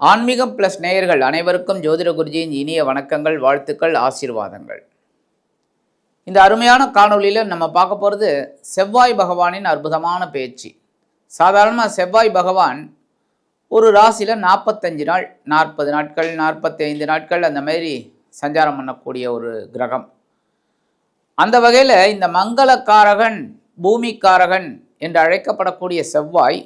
ஆன்மீகம் பிளஸ் நேயர்கள் அனைவருக்கும் ஜோதிட குருஜியின் இனிய வணக்கங்கள் வாழ்த்துக்கள் ஆசீர்வாதங்கள். இந்த அருமையான காணொளியில் நம்ம பார்க்க போகிறது செவ்வாய் பகவானின் அற்புதமான பேச்சு. சாதாரணமாக செவ்வாய் பகவான் ஒரு ராசியில் நாற்பத்தஞ்சு நாள் நாற்பது நாட்கள் நாற்பத்தி ஐந்து நாட்கள் அந்த மாதிரி சஞ்சாரம் பண்ணக்கூடிய ஒரு கிரகம். அந்த வகையில் இந்த மங்களக்காரகன் பூமிக்காரகன் என்று அழைக்கப்படக்கூடிய செவ்வாய்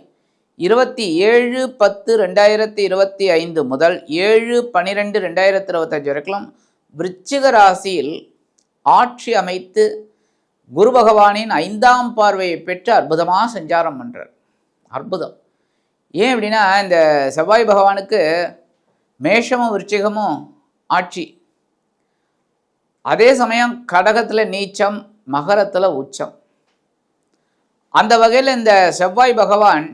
இருபத்தி ஏழு பத்து ரெண்டாயிரத்தி இருபத்தி ஐந்து முதல் ஏழு பன்னிரெண்டு ரெண்டாயிரத்தி இருபத்தஞ்சு வரைக்கும் விருச்சிக ராசியில் ஆட்சி அமைத்து குரு பகவானின் ஐந்தாம் பார்வையை பெற்று அற்புதமாக சஞ்சாரம் பண்ணுறார் அற்புதம். ஏன் அப்படின்னா இந்த செவ்வாய் பகவானுக்கு மேஷமும் விருச்சிகமும் ஆட்சி. அதே சமயம் கடகத்தில் நீச்சம் மகரத்தில் உச்சம். அந்த வகையில் இந்த செவ்வாய் பகவான்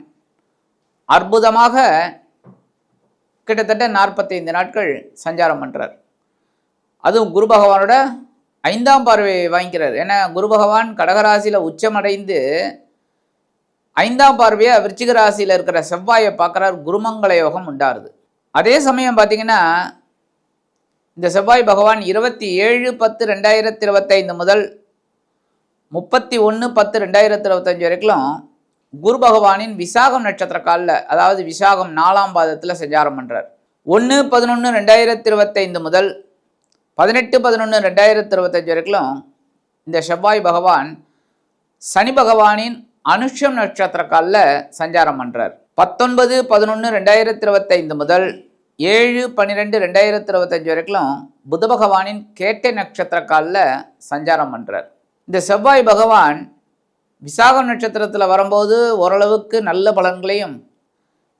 அற்புதமாக கிட்டத்தட்ட நாற்பத்தைந்து நாட்கள் சஞ்சாரம் பண்ணுறார் அதுவும் குரு பகவானோட ஐந்தாம் பார்வையை வாங்கிக்கிறார். ஏன்னா குரு பகவான் கடகராசியில் உச்சமடைந்து ஐந்தாம் பார்வையை விருச்சிக ராசியில் இருக்கிற செவ்வாயை பார்க்குறார். குருமங்கள யோகம் உண்டாருது. அதே சமயம் பார்த்தீங்கன்னா இந்த செவ்வாய் பகவான் இருபத்தி ஏழு பத்து ரெண்டாயிரத்தி இருபத்தைந்து முதல் முப்பத்தி ஒன்று பத்து ரெண்டாயிரத்தி இருபத்தஞ்சு வரைக்கும் குரு பகவானின் விசாகம் நட்சத்திர காலில் அதாவது விசாகம் நாலாம் பாதத்தில் சஞ்சாரம் பண்ணுறார் ஒன்று பதினொன்று ரெண்டாயிரத்தி இருபத்தைந்து முதல் பதினெட்டு பதினொன்று ரெண்டாயிரத்தி இருபத்தஞ்சு வரைக்கும் இந்த செவ்வாய் பகவான் சனி பகவானின் அனுஷம் நட்சத்திர காலில் சஞ்சாரம் பண்ணுறார் பத்தொன்பது பதினொன்று ரெண்டாயிரத்தி இருபத்தைந்து முதல் ஏழு பன்னிரெண்டு ரெண்டாயிரத்தி இருபத்தஞ்சு வரைக்கும் புத பகவானின் கேட்டை நட்சத்திர காலில் சஞ்சாரம் பண்ணுறார் இந்த செவ்வாய் பகவான் விசாகம் நட்சத்திரத்தில் வரும்போது ஓரளவுக்கு நல்ல பலன்களையும்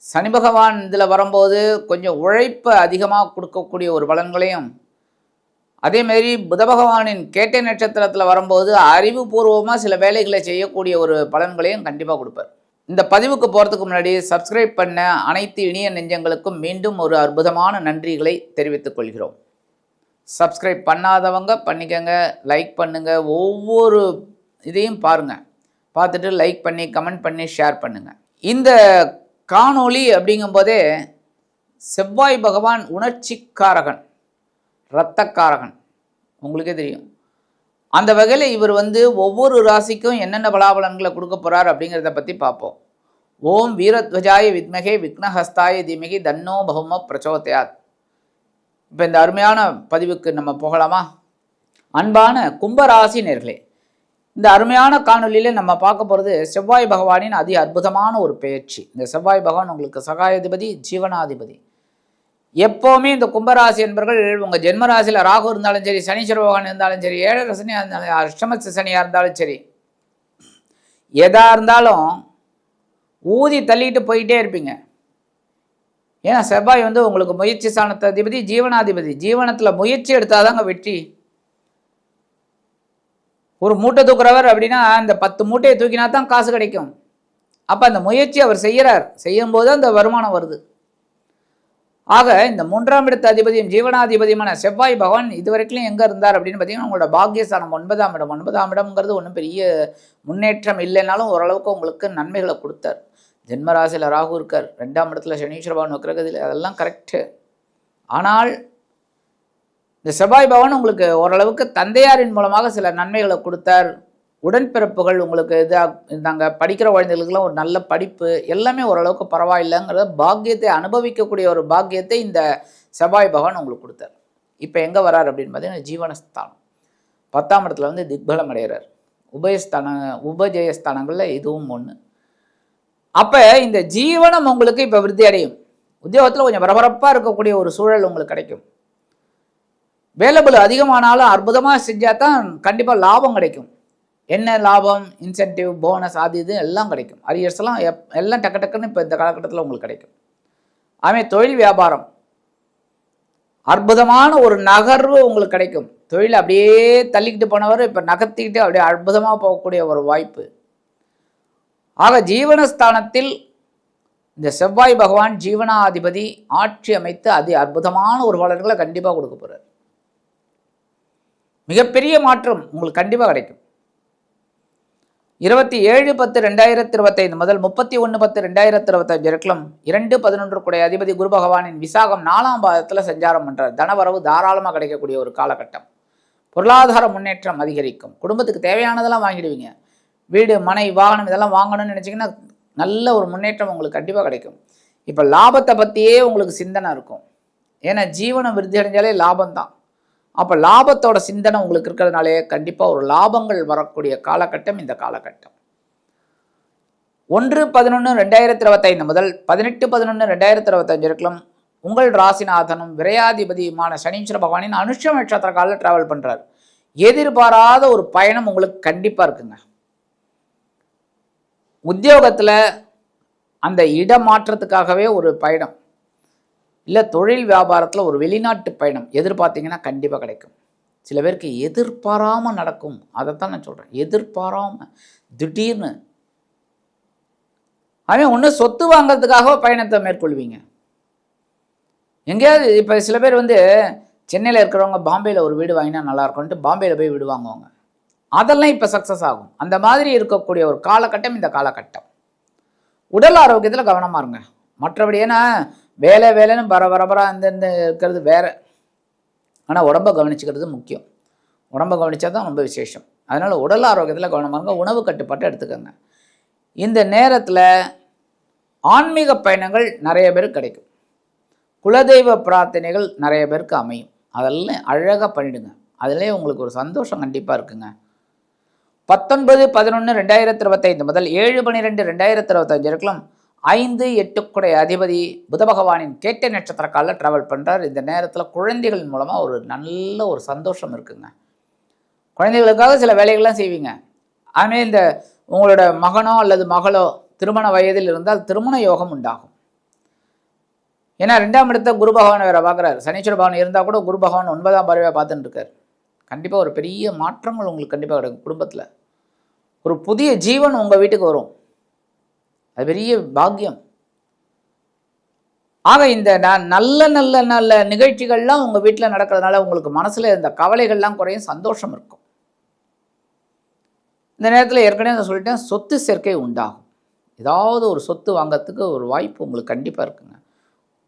சனி பகவான் இதில் வரும்போது கொஞ்சம் உழைப்பை அதிகமாக கொடுக்கக்கூடிய ஒரு பலன்களையும் அதேமாரி புத பகவானின் கேட்டை நட்சத்திரத்தில் வரும்போது அறிவுபூர்வமாக சில வேலைகளை செய்யக்கூடிய ஒரு பலன்களையும் கண்டிப்பாக கொடுப்பார். இந்த பதிவுக்கு போகிறதுக்கு முன்னாடி சப்ஸ்கிரைப் பண்ண அனைத்து இனிய நெஞ்சங்களுக்கும் மீண்டும் ஒரு அற்புதமான நன்றிகளை தெரிவித்துக் கொள்கிறோம். சப்ஸ்கிரைப் பண்ணாதவங்க பண்ணிக்கங்க லைக் பண்ணுங்கள் ஒவ்வொரு இதையும் பாருங்கள் பார்த்துட்டு லைக் பண்ணி கமெண்ட் பண்ணி ஷேர் பண்ணுங்கள் இந்த காணொளி அப்படிங்கும்போதே செவ்வாய் பகவான் உணர்ச்சிக்காரகன் இரத்தக்காரகன். உங்களுக்கே தெரியும். அந்த வகையில் இவர் வந்து ஒவ்வொரு ராசிக்கும் என்னென்ன பலாபலன்களை கொடுக்க போகிறார் அப்படிங்கிறத பற்றி பார்ப்போம். ஓம் வீரத்வஜாய வித்மகே விக்னஹஸ்தாய தீமகி தன்னோ பகும பிரச்சோதயாத் இப்போ இந்த அருமையான பதிவுக்கு நம்ம போகலாமா? அன்பான கும்பராசி நேர்களே இந்த அருமையான காணொலியில் நம்ம பார்க்க போகிறது செவ்வாய் பகவானின் அதி அற்புதமான ஒரு பயிற்சி. இந்த செவ்வாய் பகவான் உங்களுக்கு சகாயாதிபதி ஜீவனாதிபதி. எப்போவுமே இந்த கும்பராசி என்பர்கள் உங்கள் ஜென்மராசியில் ராகு இருந்தாலும் சரி சனீஸ்வர பகவான் இருந்தாலும் சரி ஏழரை சனியாக இருந்தாலும் அஷ்டம சனியாக இருந்தாலும் சரி எதாக இருந்தாலும் ஊதி தள்ளிட்டு போயிட்டே இருப்பீங்க. ஏன்னா செவ்வாய் வந்து உங்களுக்கு முயற்சி சாணத்த அதிபதி ஜீவனாதிபதி. ஜீவனத்தில் முயற்சி எடுத்தாதாங்க வெற்றி. ஒரு மூட்டை தூக்குறவர் அப்படின்னா அந்த பத்து மூட்டையை தூக்கினா தான் காசு கிடைக்கும். அப்போ அந்த முயற்சி அவர் செய்கிறார் செய்யும்போது அந்த வருமானம் வருது. ஆக இந்த மூன்றாம் இடத்து அதிபதியும் ஜீவனாதிபதியுமான செவ்வாய் பகவான் இதுவரைக்கும் எங்கே இருந்தார் அப்படின்னு பார்த்தீங்கன்னா உங்களோட பாக்கியஸ்தானம் ஒன்பதாம் இடம். ஒன்பதாம் இடம்ங்கிறது ஒன்றும் பெரிய முன்னேற்றம் இல்லைனாலும் ஓரளவுக்கு உங்களுக்கு நன்மைகளை கொடுத்தார். ஜென்மராசியில் ராகு இருக்கார். ரெண்டாம் இடத்துல சனீஸ்வர பகவான் வைக்கிறதில்லை அதெல்லாம் கரெக்டு ஆனால் இந்த செவ்வாய் பகவான் உங்களுக்கு ஓரளவுக்கு தந்தையாரின் மூலமாக சில நன்மைகளை கொடுத்தார். உடன்பிறப்புகள் உங்களுக்கு இதாக இருந்தாங்க படிக்கிற குழந்தைகளுக்கெல்லாம் ஒரு நல்ல படிப்பு எல்லாமே ஓரளவுக்கு பரவாயில்லைங்கிறத பாக்கியத்தை அனுபவிக்கக்கூடிய ஒரு பாக்கியத்தை இந்த செவ்வாய் பகவான் உங்களுக்கு கொடுத்தார். இப்போ எங்கே வரார் அப்படின்னு பார்த்தீங்கன்னா ஜீவனஸ்தானம். பத்தாம் இடத்துல வந்து திக்பலம் அடைகிறார். உபயஸ்தான உபஜயஸ்தானங்களில் இதுவும் ஒன்று அப்போ இந்த ஜீவனம் உங்களுக்கு இப்போ விருத்தி அடையும். உத்தியோகத்தில் கொஞ்சம் பரபரப்பாக இருக்கக்கூடிய ஒரு சூழல் உங்களுக்கு கிடைக்கும். வேலைபுல் அதிகமானாலும் அற்புதமாக செஞ்சால் தான் கண்டிப்பாக லாபம் கிடைக்கும். என்ன லாபம்? இன்சென்டிவ் போனஸ் அது இது எல்லாம் கிடைக்கும். அரியர்ஸ் எல்லாம் எப் எல்லாம் டக்கு டக்குன்னு இப்போ இந்த காலகட்டத்தில் உங்களுக்கு கிடைக்கும். ஆமே தொழில் வியாபாரம். அற்புதமான ஒரு நகர்வு உங்களுக்கு கிடைக்கும். தொழில் அப்படியே தள்ளிக்கிட்டு போனவர் இப்போ நகர்த்திக்கிட்டு அப்படியே அற்புதமாக போகக்கூடிய ஒரு வாய்ப்பு. ஆக ஜீவனஸ்தானத்தில் இந்த செவ்வாய் பகவான் ஜீவனாதிபதி ஆட்சி அமைத்து அதி அற்புதமான ஒரு பலன்களை கண்டிப்பாக கொடுக்க போகிறார் மிகப்பெரிய மாற்றம் உங்களுக்கு கண்டிப்பாக கிடைக்கும். இருபத்தி ஏழு பத்து ரெண்டாயிரத்தி இருபத்தைந்து முதல் முப்பத்தி ஒன்று பத்து ரெண்டாயிரத்தி இருபத்தஞ்சு வரைக்கும் இரண்டு பதினொன்று கூடிய அதிபதி குரு பகவானின் விசாகம் நாலாம் பாதத்தில் சஞ்சாரம் பண்ணுற தனவரவு தாராளமாக கிடைக்கக்கூடிய ஒரு காலகட்டம். பொருளாதார முன்னேற்றம் அதிகரிக்கும். குடும்பத்துக்கு தேவையானதெல்லாம் வாங்கிடுவீங்க. வீடு மனை வாகனம் இதெல்லாம் வாங்கணும்னு நினச்சிங்கன்னா நல்ல ஒரு முன்னேற்றம் உங்களுக்கு கண்டிப்பாக கிடைக்கும். இப்போ லாபத்தை பற்றியே உங்களுக்கு சிந்தனை இருக்கும். ஏன்னா ஜீவனம் விருத்தி அடைஞ்சாலே லாபம் தான் அப்போ லாபத்தோட சிந்தனை உங்களுக்கு இருக்கிறதுனாலே கண்டிப்பாக ஒரு லாபங்கள் வரக்கூடிய காலகட்டம் இந்த காலகட்டம். ஒன்று பதினொன்று ரெண்டாயிரத்தி இருபத்தைந்து முதல் பதினெட்டு பதினொன்று ரெண்டாயிரத்தி இருபத்தஞ்சு இருக்கலாம் உங்கள் ராசிநாதனும் விரையாதிபதியுமான சனீஸ்வர பகவானின் அனுஷம் நட்சத்திர காலில் டிராவல் பண்ணுறார் எதிர்பாராத ஒரு பயணம் உங்களுக்கு கண்டிப்பாக இருக்குங்க. உத்தியோகத்தில் அந்த இடமாற்றத்துக்காகவே ஒரு பயணம். இல்லை தொழில் வியாபாரத்தில் ஒரு வெளிநாட்டு பயணம் எதிர்பார்த்தீங்கன்னா கண்டிப்பாக கிடைக்கும். சில பேருக்கு எதிர்பாராமல் நடக்கும். அதைத்தான் நான் சொல்கிறேன் எதிர்பாராமல் திடீர்னு. அவன் ஒன்று சொத்து வாங்கிறதுக்காக பயணத்தை மேற்கொள்வீங்க. எங்கேயாவது இப்போ சில பேர் வந்து சென்னையில் இருக்கிறவங்க பாம்பேயில் ஒரு வீடு வாங்கினா நல்லா இருக்கும்ன்ட்டு பாம்பேயில் போய் வீடு வாங்குவாங்க. அதெல்லாம் இப்போ சக்ஸஸ் ஆகும். அந்த மாதிரி இருக்கக்கூடிய ஒரு காலகட்டம் இந்த காலகட்டம். உடல் ஆரோக்கியத்தில் கவனமாக இருங்க. மற்றபடி ஏன்னா வேலை வேலைன்னு பரபரபராக அந்த இருக்கிறது வேற. ஆனால் உடம்ப கவனிச்சுக்கிறது முக்கியம். உடம்ப கவனிச்சா தான் ரொம்ப விசேஷம். அதனால் உடல் ஆரோக்கியத்தில் கவனமாக இருங்க. உணவு கட்டுப்பாட்டை எடுத்துக்கோங்க. இந்த நேரத்தில் ஆன்மீக பயணங்கள் நிறைய பேருக்கு கிடைக்கும். குலதெய்வ பிரார்த்தனைகள் நிறைய பேருக்கு அமையும். அதெல்லாம் அழகாக பண்ணிடுங்க. அதிலே உங்களுக்கு ஒரு சந்தோஷம் கண்டிப்பாக இருக்குங்க. பத்தொன்பது பதினொன்று ரெண்டாயிரத்தி இருபத்தைந்து முதல் ஏழு பன்னிரெண்டு ரெண்டாயிரத்தி இருபத்தஞ்சு இருக்கலாம் ஐந்து எட்டுக்குடைய அதிபதி புத பகவானின் கேட்ட நட்சத்திர காலில் ட்ராவல் பண்ணுறார் இந்த நேரத்தில் குழந்தைகள் மூலமாக ஒரு நல்ல ஒரு சந்தோஷம் இருக்குங்க. குழந்தைகளுக்காக சில வேலைகள்லாம் செய்வீங்க. அதுமாரி இந்த உங்களோட மகனோ அல்லது மகளோ திருமண வயதில் இருந்தால் திருமண யோகம் உண்டாகும். ஏன்னா ரெண்டாம் இடத்த குரு பகவான் வேறு பார்க்குறாரு சனீஸ்வர பகவான் இருந்தால் கூட குரு பகவான் ஒன்பதாம் பறவையாக பார்த்துட்டு இருக்கார் கண்டிப்பாக ஒரு பெரிய மாற்றங்கள் உங்களுக்கு கண்டிப்பாக கிடைக்கும் குடும்பத்தில். ஒரு புதிய ஜீவன் உங்கள் வீட்டுக்கு வரும். அது பெரிய பாக்கியம். ஆக இந்த ந- நல்ல நல்ல நல்ல நிகழ்ச்சிகள்லாம் உங்கள் வீட்டில் நடக்கிறதுனால உங்களுக்கு மனசில் இந்த கவலைகள்லாம் குறையும் சந்தோஷம் இருக்கும். இந்த நேரத்தில் ஏற்கனவே நான் சொல்லிட்டேன் சொத்து சேர்க்கை உண்டாகும். ஏதாவது ஒரு சொத்து வாங்கிறதுக்கு ஒரு வாய்ப்பு உங்களுக்கு கண்டிப்பாக இருக்குங்க.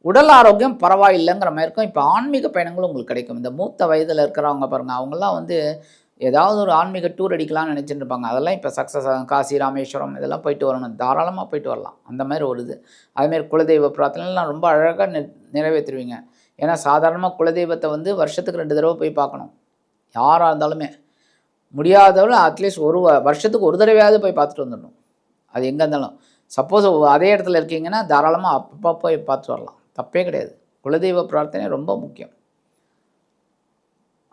உடல் ஆரோக்கியம் பரவாயில்லைங்கிற மாதிரி இருக்கும். இப்போ ஆன்மீக பயணங்களும் உங்களுக்கு கிடைக்கும். இந்த மூத்த வயதில் இருக்கிறவங்க பாருங்கள் அவங்கெல்லாம் வந்து ஏதாவது ஒரு ஆன்மீக டூர் அடிக்கலாம்னு நினச்சிட்டு இருப்பாங்க. அதெல்லாம் இப்போ சக்ஸஸ் ஆகும். காசி ராமேஸ்வரம் இதெல்லாம் போயிட்டு வரணும். தாராளமாக போயிட்டு வரலாம். அந்த மாதிரி ஒரு இது. அதுமாரி குலதெய்வ பிரார்த்தனைலாம் ரொம்ப அழகாக நி நிறைவேற்றுருவீங்க ஏன்னா சாதாரணமாக குலதெய்வத்தை வந்து வருஷத்துக்கு ரெண்டு தடவை போய் பார்க்கணும். யாராக இருந்தாலுமே. முடியாதவள அட்லீஸ்ட் ஒரு வ- வருஷத்துக்கு ஒரு தடவையாவது போய் பார்த்துட்டு வந்துடணும். அது எங்கே இருந்தாலும். சப்போஸ் அதே இடத்துல இருக்கீங்கன்னா தாராளமாக அப்பப்போ போய் பார்த்துட்டு வரலாம். தப்பே கிடையாது. குலதெய்வ பிரார்த்தனை ரொம்ப முக்கியம்.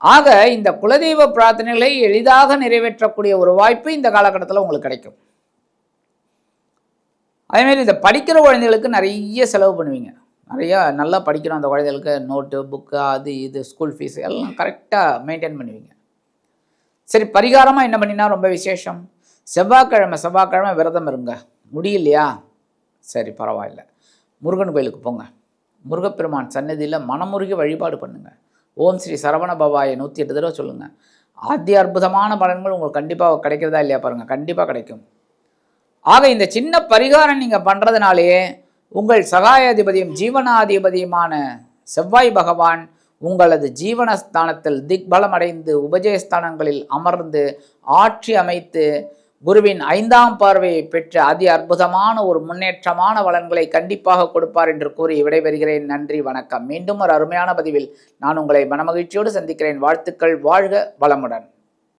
ஆக இந்த குலதெய்வ பிரார்த்தனைகளை எளிதாக நிறைவேற்றக்கூடிய ஒரு வாய்ப்பு இந்த காலகட்டத்தில் உங்களுக்கு கிடைக்கும். அதேமாரி இந்த படிக்கிற குழந்தைகளுக்கு நிறைய செலவு பண்ணுவீங்க. நிறையா நல்லா படிக்கிறோம் அந்த குழந்தைகளுக்கு நோட்டு புக்கு அது இது ஸ்கூல் ஃபீஸ் எல்லாம் கரெக்டாக மெயின்டைன் பண்ணுவீங்க. சரி பரிகாரமாக என்ன பண்ணினா ரொம்ப விசேஷம். செவ்வாய்க்கிழமை செவ்வாய்க்கிழமை விரதம் இருங்க. முடியலையா? சரி பரவாயில்ல. முருகன் கோயிலுக்கு போங்க. முருகப்பெருமான் சன்னதியில் மனமுருகி வழிபாடு பண்ணுங்கள் ஓம் ஸ்ரீ சரவண பவாயை நூற்றி எட்டு தடவை சொல்லுங்கள் அதி அற்புதமான பலன்கள் உங்களுக்கு கண்டிப்பாக கிடைக்கிறதா இல்லையா பாருங்கள் கண்டிப்பாக கிடைக்கும். ஆக இந்த சின்ன பரிகாரம் நீங்கள் பண்ணுறதுனாலேயே உங்கள் சகாயாதிபதியும் ஜீவனாதிபதியுமான செவ்வாய் பகவான் உங்களது ஜீவனஸ்தானத்தில் திக்பலம் அடைந்து உபஜயஸ்தானங்களில் அமர்ந்து ஆட்சி அமைத்து குருவின் ஐந்தாம் பார்வையை பெற்று அதி அற்புதமான ஒரு முன்னேற்றமான வளன்களை கண்டிப்பாக கொடுப்பார் என்று கூறி விடைபெறுகிறேன். நன்றி வணக்கம். மீண்டும் ஒரு அருமையான பதிவில் நான் உங்களை மனமகிழ்ச்சியோடு சந்திக்கிறேன். வாழ்த்துக்கள் வாழ்க வளமுடன்.